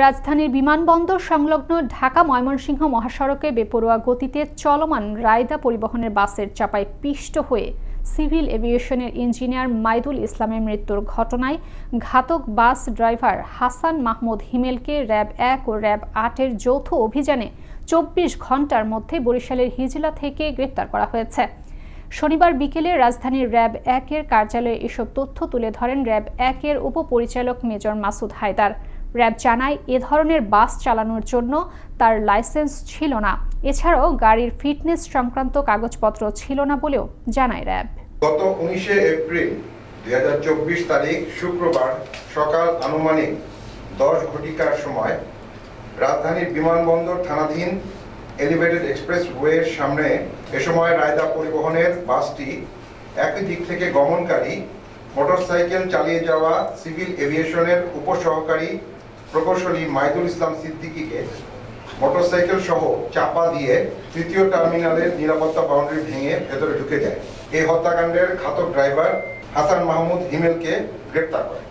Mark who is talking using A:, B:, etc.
A: রাজধানীর বিমানবন্দর সংলগ্ন ঢাকা ময়মনসিংহ মহাসড়কে বেপরোয়া গতিতে চলমান রায়দা পরিবহনের বাসের চাপায় পিষ্ট হয়ে সিভিল এভিয়েশনের ইঞ্জিনিয়ার মাইদুল ইসলামের মৃত্যুর ঘটনায় ঘাতক বাস ড্রাইভার হাসান মাহমুদ হিমেলকে র্যাব এক ও র্যাব আটের যৌথ অভিযানে চব্বিশ ঘণ্টার মধ্যে বরিশালের হিজলা থেকে গ্রেপ্তার করা হয়েছে। শনিবার বিকেলে রাজধানীর র্যাব একের কার্যালয়ে এসব তথ্য তুলে ধরেন র্যাব একের উপপরিচালক মেজর মাসুদ হায়দার। র্যাব জানায় এ ধরনের বাস চালানোর জন্য তার লাইসেন্স ছিল না। এছাড়াও গাড়ির ফিটনেস সংক্রান্ত কাগজপত্র ছিল না বলেও জানায় র্যাব।
B: গত উনিশে এপ্রিল দুই তারিখ শুক্রবার সকাল আনুমানিক দশ ঘটিকার সময় রাজধানীর বিমানবন্দর থানাধীন এলিভেটেড এক্সপ্রেস ওয়ের সামনে এ সময় রায়দা পরিবহনের বাসটি একই দিক থেকে গমনকারী মোটরসাইকেল চালিয়ে যাওয়া সিভিল এভিয়েশনের উপসহকারী প্রকৌশলী মাইদুল ইসলাম সিদ্দিকীকে মোটরসাইকেল সহ চাপা দিয়ে তৃতীয় টার্মিনালের নিরাপত্তা বাউন্ডারি ভেঙে ভেতরে ঢুকে যায় এই হত্যাকাণ্ডের ঘাতক ড্রাইভার হাসান মাহমুদ হিমেলকে গ্রেপ্তার করে।